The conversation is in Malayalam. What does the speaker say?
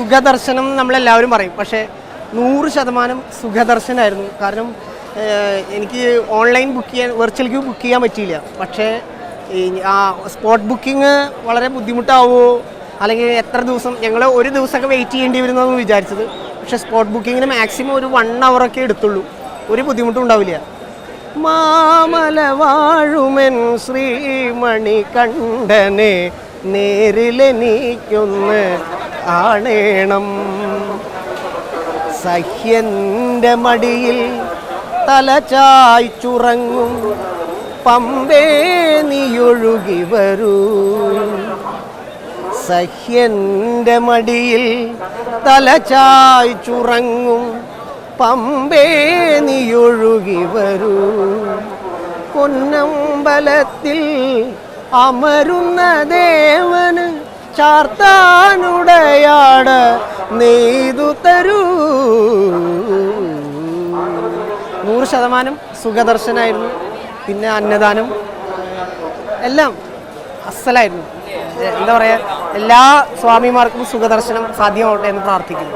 സുഖദർശനം നമ്മളെല്ലാവരും പറയും. പക്ഷേ നൂറ് ശതമാനം സുഖദർശനമായിരുന്നു കാരണം എനിക്ക് ഓൺലൈൻ ബുക്ക് ചെയ്യാൻ വെർച്വൽ ക്യൂ ബുക്ക് ചെയ്യാൻ പറ്റിയില്ല. പക്ഷേ ആ സ്പോട്ട് ബുക്കിംഗ് വളരെ ബുദ്ധിമുട്ടാവുമോ അല്ലെങ്കിൽ എത്ര ദിവസം ഞങ്ങൾ ഒരു ദിവസമൊക്കെ വെയിറ്റ് ചെയ്യേണ്ടി വരുന്നതെന്ന് വിചാരിച്ചത്. പക്ഷേ സ്പോട്ട് ബുക്കിങ്ങിന് മാക്സിമം ഒരു വൺ അവറൊക്കെ എടുത്തുള്ളൂ. ഒരു ബുദ്ധിമുട്ടും ഉണ്ടാവില്ല. മാമല വാഴുമെൻ ശ്രീമണി കണ്ഠനെ നേരിലെനിക്കൊന്ന് കാണേണം സഹ്യന്റെ മടിയിൽ തലചായ്ച്ചുറങ്ങും പമ്പേ നീയൊഴുകി വരൂ. സഹ്യന്റെ മടിയിൽ തലചായ്ച്ചുറങ്ങും പമ്പേ നീയൊഴുകി വരൂ. പൊന്നമ്പലത്തിൽ അമരുന്ന ദേവന് ചാർത്താനുടയാട് നെയ്തു തരൂ. നൂറ് ശതമാനം സുഖദർശനായിരുന്നു. പിന്നെ അന്നദാനം എല്ലാം അസലായിരുന്നു. എന്താ പറയുക എല്ലാ സ്വാമിമാർക്കും സുഖദർശനം സാധ്യമാവട്ടെ എന്ന് പ്രാർത്ഥിക്കുന്നു.